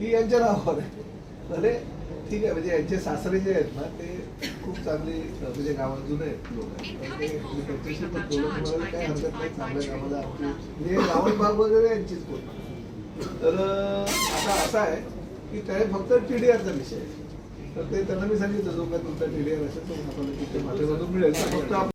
ही यांच्या नावावर आहे. भले ठीक आहे म्हणजे यांचे सासरे जे आहेत ना ते खूप चांगले म्हणजे गावात जुने आहेत लोक. आहेत तर ते मी त्यांच्याशी पण बोलून मला काही हरकत नाही चांगल्या कामाला आमची म्हणजे गावात भाग वगैरे यांचीच बोल तर आता असं आहे की ते फक्त टी डी आरचा विषय आहे. तर ते त्यांना मी सांगितलं जो काय तुमचा टी डी आर असेल तो आपल्याला तिथे माध्यमातून मिळेल. तर फक्त आप-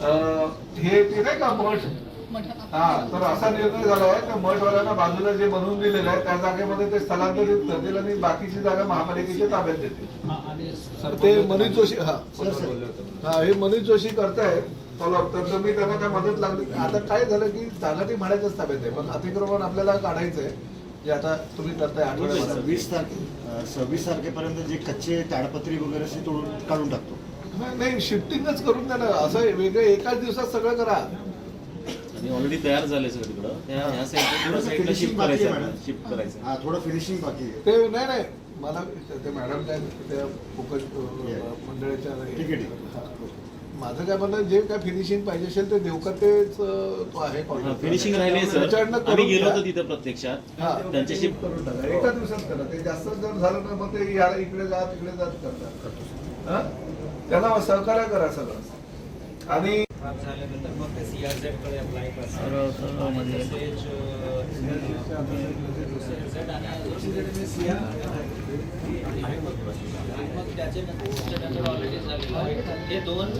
हे ते नाही का मठ? हा तर असा निर्णय झाला आहे त्या मठवाल्यांना बाजूला जे बनवून दिलेलं आहे त्या जागेमध्ये ते स्थलांतरित करतील आणि बाकीची जागा महापालिकेच्या ताब्यात देतील ते मनीष जोशी हा. हा हे मनीष जोशी करतायत तर मी त्यांना काय मदत लागली. आता काय झालं की जागा ती म्हणायच्याच ताब्यात आहे पण अतिक्रमण आपल्याला काढायचं आहे जे आता तुम्ही करताय आठवड्याभरात. सव्वीस तारखे सव्वीस तारखेपर्यंत जे कच्चे ताडपत्री वगैरे तोडून काढून टाकतो. नाही, नाही शिफ्टिंगच करून द्या ना. असं वेगळं एकाच दिवसात सगळं करा. आणि ऑलरेडी तयार झाले सगळं तिकडं. ह्या साईडला शिफ्ट करायचं. शिफ्ट करायचं हा थोडं फिनिशिंग बाकी आहे. ते नाही नाही. मला ते मॅडम काय त्या फोकस मंडळाच्या ठीक आहे. माझं काय म्हणणं जे काय फिनिशिंग पाहिजे असेल ते देवकरतेच अं, तो आहे. फिनिशिंग राहिले आम्ही करून गेलो. होतो तिथं प्रत्यक्षात. हा. त्यांच्याशी करून टाका. एका दिवसात करा. ते जास्त जर झालं ना मग ते याला इकडे जा तिकडे जात करतात. हा? त्यांना सहकार्य करा सगळं. आणि झाल्यानंतर मग ते अप्लाय करतात मग त्याचे ऑलरेडी झालेलं आहे हे दोन.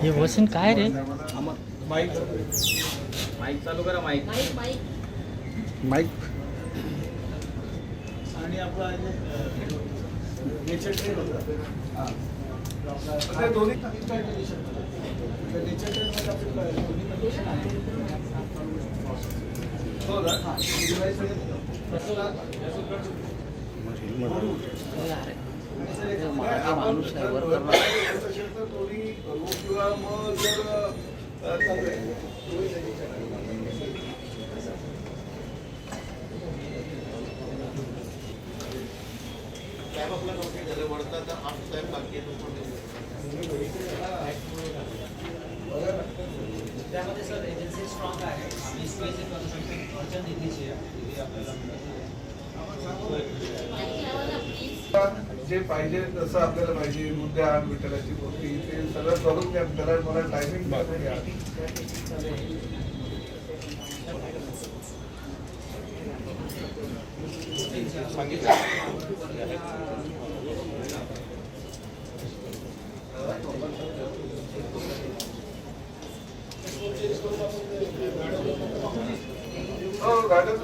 हे वसन काय रे? माईक माईक चालू करा माईक. माईक. आणि आपला नेचर ट्रेन होता. हा. ते दोन्ही नेचर ट्रेन मध्ये आपली काय दोन्ही आहे. हो ना? माणूस आहे वर किंवा मग जर अ, चालू आहे. दोन्ही condition आहे. त्यामध्ये सर एजन्सी स्ट्रॉंग आहे. आम्ही स्पेस करू शकतो. वरच्या निधीची आहे. निधी आपल्याला जे पाहिजे तसं आपल्याला पाहिजे उद्यान विठ्ठलाची मूर्ती ते सगळं करून द्या त्याला मला टायमिंग सांगितलं. हो गार्डन